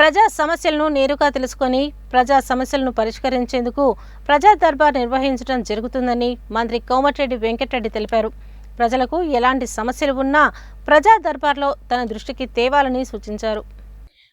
ప్రజా సమస్యలను నేరుగా తెలుసుకొని ప్రజా సమస్యలను పరిష్కరించేందుకు ప్రజా దర్బార్ నిర్వహించడం జరుగుతుందని మంత్రి కోమటిరెడ్డి వెంకటరెడ్డి తెలిపారు. ప్రజలకు ఎలాంటి సమస్యలు ఉన్నా ప్రజా దర్బార్లో తన దృష్టికి తేవాలని సూచించారు.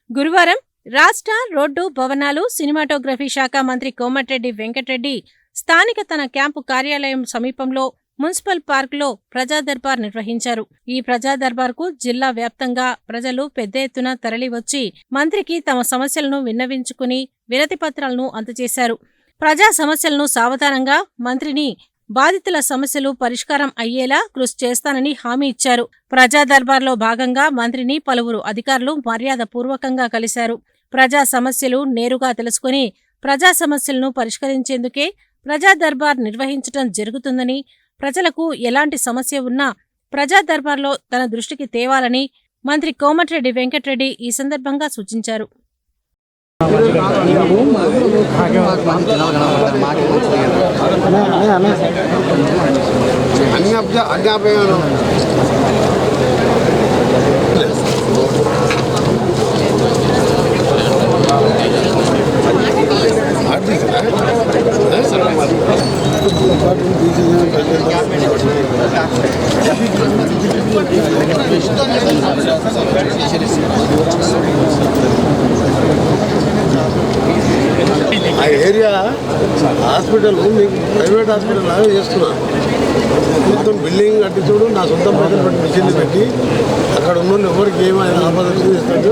గురువారం రాష్ట్ర రోడ్డు భవనాలు సినిమాటోగ్రఫీ శాఖ మంత్రి కోమటిరెడ్డి వెంకటరెడ్డి స్థానిక తన క్యాంపు కార్యాలయం సమీపంలో మున్సిపల్ పార్క్లో ప్రజా దర్బార్ నిర్వహించారు. ఈ ప్రజా దర్బార్కు జిల్లా వ్యాప్తంగా ప్రజలు పెద్ద ఎత్తున తరలివచ్చి మంత్రికి తమ సమస్యలను విన్నవించుకుని వినతి పత్రాలను అందజేశారు. ప్రజా సమస్యలను సావధానంగా మంత్రిని బాధితుల సమస్యలు పరిష్కారం అయ్యేలా కృషి చేస్తానని హామీ ఇచ్చారు. ప్రజా దర్బార్లో భాగంగా మంత్రిని పలువురు అధికారులు మర్యాద పూర్వకంగా కలిశారు. ప్రజా సమస్యలు నేరుగా తెలుసుకుని ప్రజా సమస్యలను పరిష్కరించేందుకే ప్రజా దర్బార్ నిర్వహించడం జరుగుతుందని ప్రజలకు ఎలాంటి సమస్య ఉన్నా ప్రజా దర్బార్లో తన దృష్టికి తేవాలని మంత్రి కోమటిరెడ్డి వెంకటరెడ్డి ఈ సందర్భంగా సూచించారు. అన్ని ఆ ఏరియా హాస్పిటల్ మీకు ప్రైవేట్ హాస్పిటల్ లాగా చేస్తున్నా మొత్తం బిల్డింగ్ కట్టించుడు నా సొంత పైసలు పెట్టి మిషన్లు పెట్టి అక్కడ ఉన్న ఎవరికి ఏమైనా ఆపద ఇస్తాడు